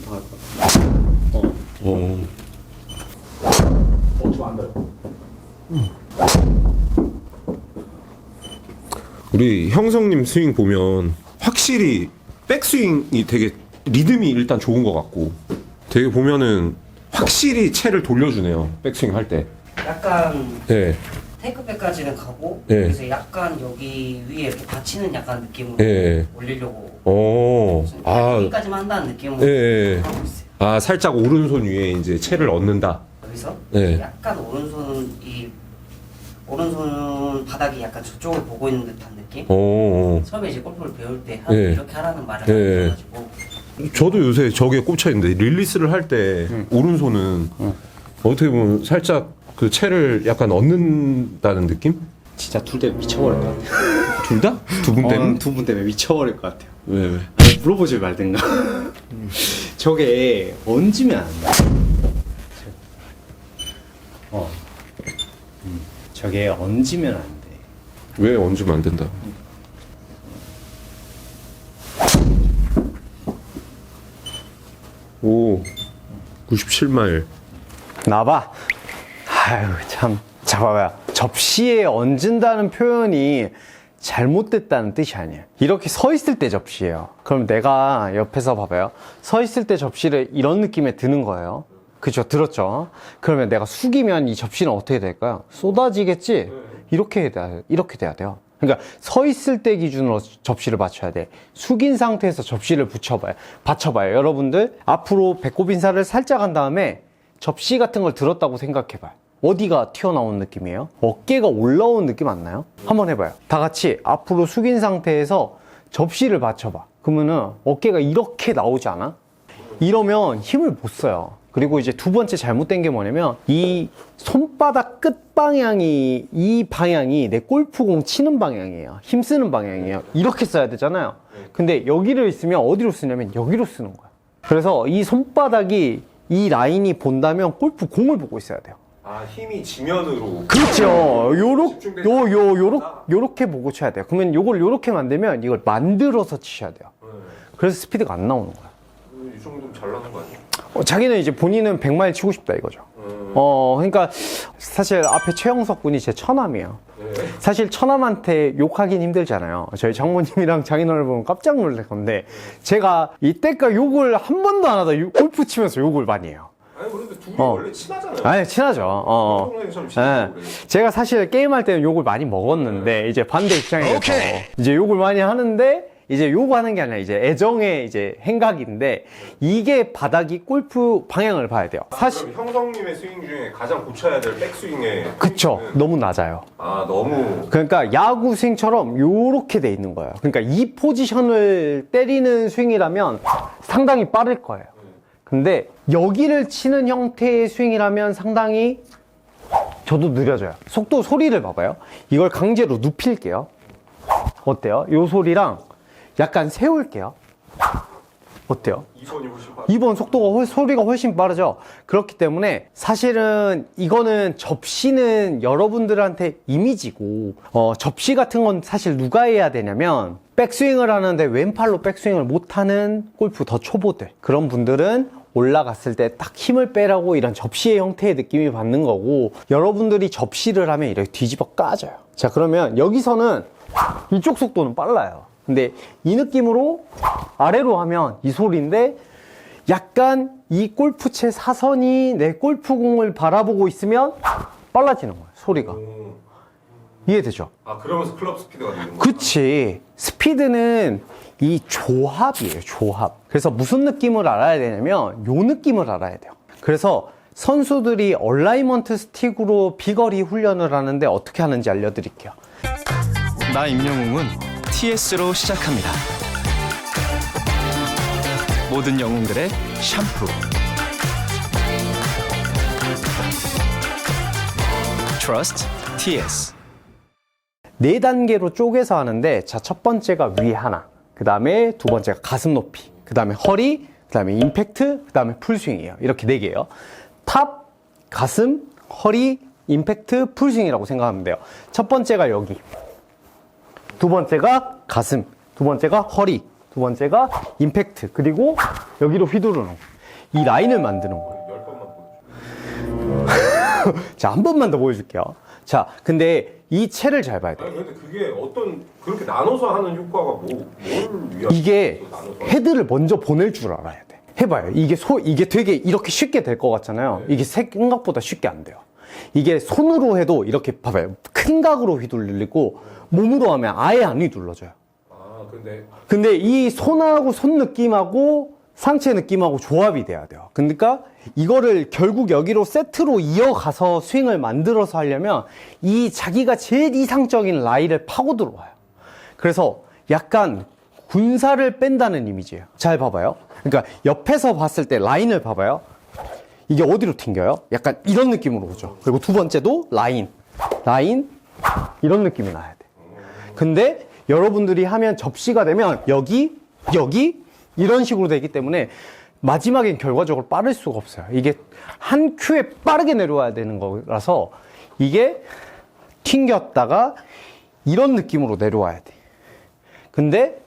다 할 거야. 어. 어. 어, 좀안 돼. 우리 형성님 스윙 보면 확실히 백스윙이 되게 리듬이 일단 좋은 것 같고 되게 보면은 확실히 채를 돌려주네요 백스윙 할 때. 약간 네. 테이크백까지는 가고 네. 그래서 약간 여기 위에 이렇게 받치는 약간 느낌으로 네. 올리려고 어. 아. 여기까지만 한다는 느낌으로 네. 하고 있어요. 아 살짝 오른손 위에 이제 채를 얻는다. 여기서 네. 약간 오른손 이 오른손 바닥이 약간 저쪽을 보고 있는 듯한 느낌. 어. 처음에 이제 골프를 배울 때 하- 네. 이렇게 하라는 말을 네. 하셔가지고 저도 요새 저게 꽂혀 있는데 릴리스를 할 때 오른손은 어떻게 보면 살짝 그 채를 약간 얻는다는 느낌? 진짜 둘다 미쳐버릴 것 같아요. 둘 다? 두 분 때문에? 어, 두분 때문에 미쳐버릴 것 같아요. 왜 왜? 아니, 물어보지 말든가. 저게 얹으면 안 돼. 어. 음, 저게 얹으면 안 돼. 왜 얹으면 안 된다? 오, 97마일. 나봐. 아유, 참. 자, 봐봐요. 접시에 얹은다는 표현이 잘못됐다는 뜻이 아니에요. 이렇게 서 있을 때 접시예요. 그럼 내가 옆에서 봐봐요. 서 있을 때 접시를 이런 느낌에 드는 거예요. 그죠? 들었죠? 그러면 내가 숙이면 이 접시는 어떻게 될까요? 쏟아지겠지? 이렇게 돼야, 이렇게 돼야 돼요. 그러니까 서 있을 때 기준으로 접시를 받쳐야 돼. 숙인 상태에서 접시를 붙여봐요. 받쳐봐요. 여러분들 앞으로 배꼽 인사를 살짝 한 다음에 접시 같은 걸 들었다고 생각해봐요. 어디가 튀어나온 느낌이에요? 어깨가 올라온 느낌 안 나요? 한번 해봐요. 다 같이 앞으로 숙인 상태에서 접시를 받쳐봐. 그러면은 어깨가 이렇게 나오지 않아? 이러면 힘을 못 써요. 그리고 이제 두 번째 잘못된 게 뭐냐면 이 손바닥 끝 방향이 이 방향이 내 골프공 치는 방향이에요. 힘 쓰는 방향이에요. 이렇게 써야 되잖아요. 근데 여기를 있으면 어디로 쓰냐면 여기로 쓰는 거야. 그래서 이 손바닥이 이 라인이 본다면 골프 공을 보고 있어야 돼요. 아, 힘이 지면으로. 그렇죠. 요렇, 요, 요. 요렇, 요렇게 보고 쳐야 돼요. 그러면 요걸 요렇게 만들면 이걸 만들어서 치셔야 돼요. 그래서 스피드가 안 나오는 거야. 이 정도면 잘 나는 거 아니야? 어, 자기는 이제 본인은 100마일 치고 싶다 이거죠. 어, 그러니까 사실 앞에 최영석 군이 제 처남이에요. 사실 처남한테 욕하긴 힘들잖아요. 저희 장모님이랑 장인어른을 보면 깜짝 놀랄 건데 제가 이때까 욕을 한 번도 안 하다 욕- 골프 치면서 욕을 많이 해요. 그런데 둘이 어. 원래 친하잖아요. 아니 친하죠. 어, 어. 동생처럼 예. 친하고 그래. 제가 사실 게임할 때는 욕을 많이 먹었는데 이제 반대 입장이 돼서 이제 욕을 많이 하는데 이제 욕하는 게 아니라 이제 애정의 이제 행각인데 이게 바닥이 골프 방향을 봐야 돼요. 사실 그럼 형성님의 스윙 중에 가장 고쳐야 될 백스윙의 그쵸 포인트는? 너무 낮아요. 아 너무 그러니까 야구 스윙처럼 요렇게 돼 있는 거예요. 그러니까 이 포지션을 때리는 스윙이라면 상당히 빠를 거예요. 근데 여기를 치는 형태의 스윙이라면 상당히 저도 느려져요. 속도 소리를 봐봐요. 이걸 강제로 눕힐게요. 어때요? 요 소리랑 약간 세울게요. 어때요? 2번이 훨씬 빠르 2번 속도가 훨- 소리가 훨씬 빠르죠. 그렇기 때문에 사실은 이거는 접시는 여러분들한테 이미지고 어, 접시 같은 건 사실 누가 해야 되냐면 백스윙을 하는데 왼팔로 백스윙을 못하는 골프 더 초보들 그런 분들은 올라갔을 때 딱 힘을 빼라고 이런 접시의 형태의 느낌이 받는 거고 여러분들이 접시를 하면 이렇게 뒤집어 까져요. 자 그러면 여기서는 이쪽 속도는 빨라요. 근데 이 느낌으로 아래로 하면 이 소리인데 약간 이 골프채 사선이 내 골프공을 바라보고 있으면 빨라지는 거예요, 소리가. 이해되죠? 아 그러면서 클럽 스피드가 느는 거야 그치. 스피드는 이 조합이에요, 조합. 그래서 무슨 느낌을 알아야 되냐면, 요 느낌을 알아야 돼요. 그래서 선수들이 얼라이먼트 스틱으로 비거리 훈련을 하는데 어떻게 하는지 알려드릴게요. 나 임영웅은 TS로 시작합니다. 모든 영웅들의 샴푸. Trust TS. 네 단계로 쪼개서 하는데 자 첫 번째가 위 하나 그 다음에 두 번째가 가슴 높이 그 다음에 허리 그 다음에 임팩트 그 다음에 풀스윙이에요 이렇게 네 개예요 탑 가슴 허리 임팩트 풀스윙이라고 생각하면 돼요 첫 번째가 여기 두 번째가 가슴 두 번째가 허리 두 번째가 임팩트. 그리고 여기로 휘두르는 거. 이 라인을 만드는 거예요. 자, 한 번만 더 보여줄게요. 자, 근데 이 채를 잘 봐야 돼요. 근데 그게 어떤 그렇게 나눠서 하는 효과가 뭐, 뭘 위한 이게 헤드를 먼저 보낼 줄 알아야 돼. 해봐요. 이게 소, 이게 되게 이렇게 쉽게 될 것 같잖아요. 이게 생각보다 쉽게 안 돼요. 이게 손으로 해도 이렇게 봐봐요. 큰 각으로 휘둘리고 몸으로 하면 아예 안 휘둘러져요. 아 근데 근데 이 손하고 손 느낌하고 상체 느낌하고 조합이 돼야 돼요. 그러니까 이거를 결국 여기로 세트로 이어가서 스윙을 만들어서 하려면 이 자기가 제일 이상적인 라인을 파고 들어와요. 그래서 약간 군사를 뺀다는 이미지예요. 잘 봐봐요. 그러니까 옆에서 봤을 때 라인을 봐봐요. 이게 어디로 튕겨요? 약간 이런 느낌으로 오죠. 그리고 두 번째도 라인. 라인. 이런 느낌이 나야 돼. 근데 여러분들이 하면 접시가 되면 여기, 여기 이런 식으로 되기 때문에 마지막엔 결과적으로 빠를 수가 없어요. 이게 한 큐에 빠르게 내려와야 되는 거라서 이게 튕겼다가 이런 느낌으로 내려와야 돼. 근데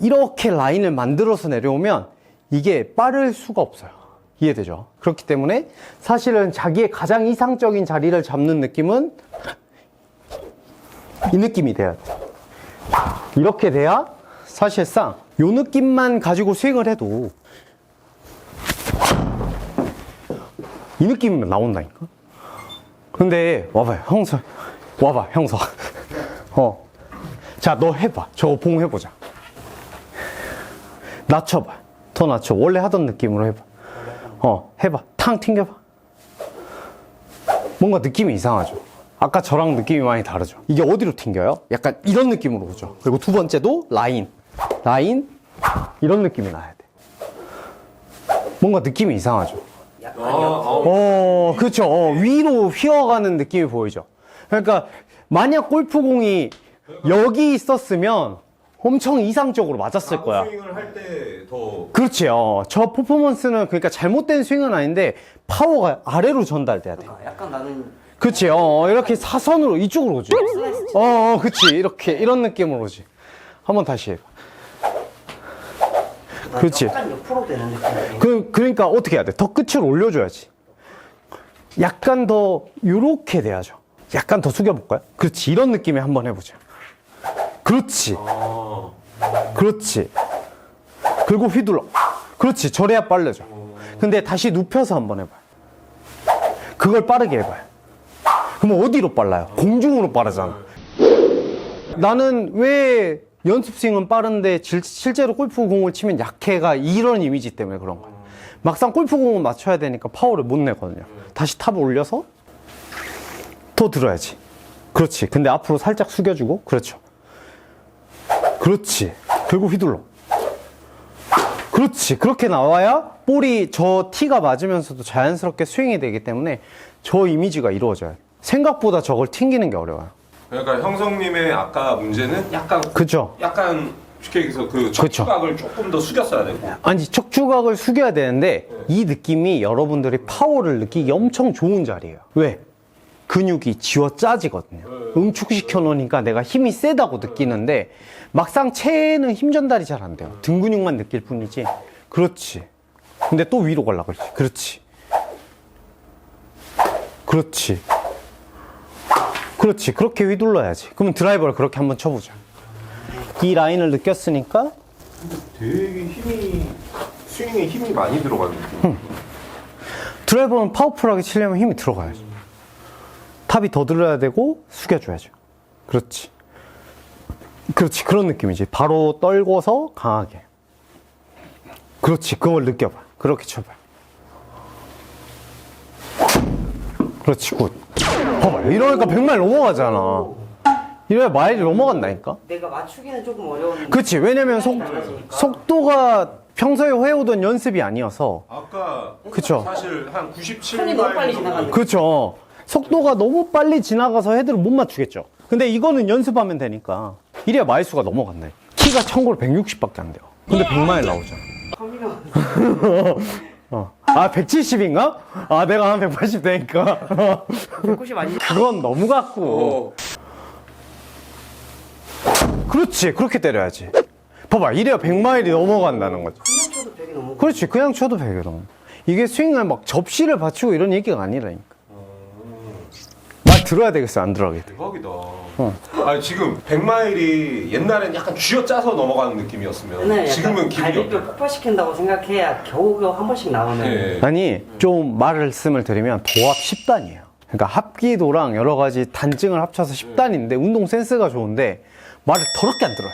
이렇게 라인을 만들어서 내려오면 이게 빠를 수가 없어요. 이해되죠? 그렇기 때문에 사실은 자기의 가장 이상적인 자리를 잡는 느낌은 이 느낌이 돼야 돼. 이렇게 돼야 사실상 요 느낌만 가지고 스윙을 해도 이 느낌이면 나온다니까? 근데 와봐요 형서 와봐 형서 어자 너 해봐. 저거 봉 해보자. 낮춰봐. 더 낮춰. 원래 하던 느낌으로 해봐. 어 해봐. 탕 튕겨봐. 뭔가 느낌이 이상하죠. 아까 저랑 느낌이 많이 다르죠. 이게 어디로 튕겨요? 약간 이런 느낌으로 오죠. 그리고 두 번째도 라인 라인 이런 느낌이 나야 돼 뭔가 느낌이 이상하죠 어, 그렇죠. 어, 위로 휘어가는 느낌이 보이죠. 그러니까 만약 골프공이 여기 있었으면 엄청 이상적으로 맞았을 거야. 스윙을 할 때더 그렇지. 어, 저 퍼포먼스는 그러니까 잘못된 스윙은 아닌데 파워가 아래로 전달돼야 돼. 약간 나는 그렇지. 어, 이렇게 사선으로 이쪽으로 오지. 어, 어, 그렇지. 이렇게 이런 느낌으로 오지. 한번 다시 해봐. 난 그렇지. 약간 옆으로 되는 느낌. 그, 그러니까 어떻게 해야 돼? 더 끝을 올려줘야지. 약간 더, 요렇게 돼야죠. 약간 더 숙여볼까요? 그렇지. 이런 느낌에 한번 해보자. 그렇지. 아, 그렇지. 그리고 휘둘러. 그렇지. 저래야 빨라져. 근데 다시 눕혀서 한번 해봐요. 그걸 빠르게 해봐요. 그럼 어디로 빨라요? 공중으로 빠르잖아. 나는 왜 연습 스윙은 빠른데 질- 실제로 골프 공을 치면 약해가 이런 이미지 때문에 그런 거야. 막상 골프 공을 맞춰야 되니까 파워를 못 내거든요. 다시 탑을 올려서 더 들어야지. 그렇지. 근데 앞으로 살짝 숙여주고, 그렇죠. 그렇지. 그리고 휘둘러. 그렇지. 그렇게 나와야 볼이 저 티가 맞으면서도 자연스럽게 스윙이 되기 때문에 저 이미지가 이루어져요. 생각보다 저걸 튕기는 게 어려워요. 그러니까 형성님의 아까 문제는 약간 그죠? 약간 쉽게 얘기해서 그 그쵸. 척추각을 조금 더 숙였어야 되고 아니, 척추각을 숙여야 되는데 이 느낌이 여러분들이 파워를 느끼기 엄청 좋은 자리예요. 왜? 근육이 지워 짜지거든요. 응축시켜 놓으니까 내가 힘이 세다고 느끼는데 막상 체에는 힘 전달이 잘 안 돼요. 등 근육만 느낄 뿐이지. 그렇지. 근데 또 위로 갈라 그러지. 그렇지. 그렇지. 그렇지. 그렇게 휘둘러야지. 그럼 드라이버를 그렇게 한번 쳐보자. 이 라인을 느꼈으니까 되게 힘이 스윙에 힘이 많이 들어가는 느낌. 드라이버는 파워풀하게 치려면 힘이 들어가야죠. 탑이 더 들어야 되고 숙여줘야죠. 그렇지. 그렇지. 그런 느낌이지. 바로 떨궈서 강하게. 그렇지. 그걸 느껴봐. 그렇게 쳐봐. 그렇지. 굿. 봐봐. 이러니까 100마일 넘어가잖아. 이래야 마일이 넘어간다니까? 내가 맞추기는 조금 어려운. 그렇지. 왜냐면 속. 속도가 평소에 해오던 연습이 아니어서. 아까 그쵸. 사실 한 97. 손이 너무 빨리 지나가는 그렇죠. 속도가 너무 빨리 지나가서 헤드를 못 맞추겠죠. 근데 이거는 연습하면 되니까. 이래야 마일수가 넘어간다. 키가 참고로 160밖에 안 돼요. 근데 100마일 나오잖아. 성민아 어. 아, 170인가? 아, 내가 한 180 되니까. 190 아니? 그건 너무 같고. 어. 그렇지. 그렇게 때려야지. 봐봐, 이래야 100마일이 넘어간다는 거죠. 그냥 쳐도 100이 넘어. 그렇지, 그냥 쳐도 100이 넘어. 이게 스윙을 막 접시를 받치고 이런 얘기가 아니라니까. 말 들어야 되겠어, 안 들어야 겠어 대박이다. 아니 지금 100마일이 옛날엔 약간 쥐어짜서 넘어가는 느낌이었으면 약간 지금은 기분이 갈비뼈 어때요? 폭발시킨다고 생각해야 겨우겨우 한 번씩 나오는. 예. 아니, 좀 말씀을 드리면 도합 10단이에요. 그러니까 합기도랑 여러 가지 단증을 합쳐서 10단인데 운동 센스가 좋은데 말을 더럽게 안 들어요.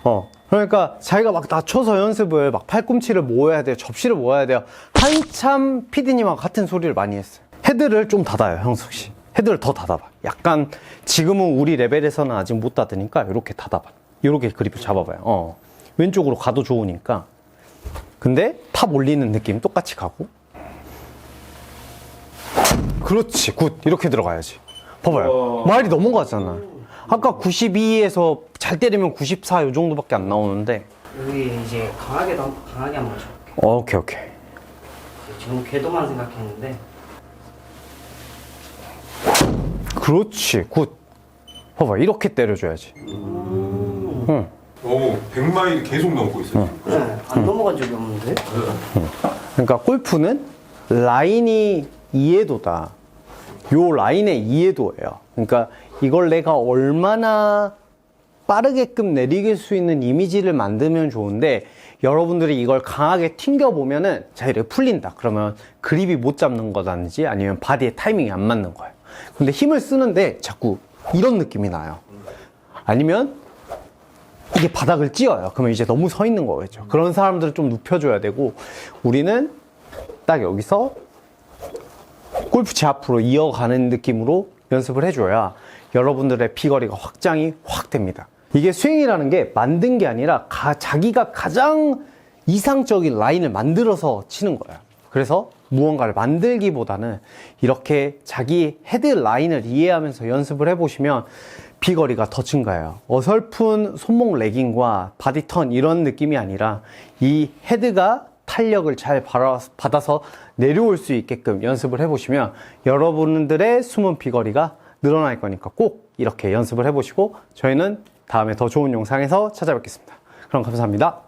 어. 그러니까 자기가 막 낮춰서 연습을 막 팔꿈치를 모아야 돼요. 접시를 모아야 돼요. 한참 피디님하고 같은 소리를 많이 했어요. 헤드를 좀 닫아요, 형숙 씨. 헤드를 더 닫아봐. 약간 지금은 우리 레벨에서는 아직 못 닫으니까 이렇게 닫아봐. 이렇게 그립을 잡아봐요. 어. 왼쪽으로 가도 좋으니까. 근데 탑 올리는 느낌 똑같이 가고. 그렇지, 굿. 이렇게 들어가야지. 봐봐요. 마일이 넘어가잖아. 아까 92에서 잘 때리면 94 요 정도밖에 안 나오는데. 여기 이제 강하게 더 강하게 한번 쳐볼게. 오케이, 오케이. 지금 궤도만 생각했는데 그렇지, 굿. 봐봐, 이렇게 때려줘야지. 응. 오 100마일이 계속 넘고 있어요. 지금. 네, 안 넘어간 적이 없는데. 그러니까 골프는 라인이 이해도다. 요 라인의 이해도예요. 그러니까 이걸 내가 얼마나 빠르게끔 내리길 수 있는 이미지를 만들면 좋은데 여러분들이 이걸 강하게 튕겨 보면은 자 이렇게 풀린다. 그러면 그립이 못 잡는 거다든지 아니면 바디의 타이밍이 안 맞는 거예요. 근데 힘을 쓰는데 자꾸 이런 느낌이 나요. 아니면 이게 바닥을 찧어요. 그러면 이제 너무 서 있는 거겠죠. 그런 사람들을 좀 눕혀줘야 되고, 우리는 딱 여기서 골프채 앞으로 이어가는 느낌으로 연습을 해줘야 여러분들의 비거리가 확장이 확 됩니다. 이게 스윙이라는 게 만든 게 아니라 가- 자기가 가장 이상적인 라인을 만들어서 치는 거예요. 그래서 무언가를 만들기보다는 이렇게 자기 헤드 라인을 이해하면서 연습을 해보시면 비거리가 더 증가해요. 어설픈 손목 레깅과 바디 턴 이런 느낌이 아니라 이 헤드가 탄력을 잘 받아- 받아서 내려올 수 있게끔 연습을 해보시면 여러분들의 숨은 비거리가 늘어날 거니까 꼭 이렇게 연습을 해보시고 저희는 다음에 더 좋은 영상에서 찾아뵙겠습니다. 그럼 감사합니다.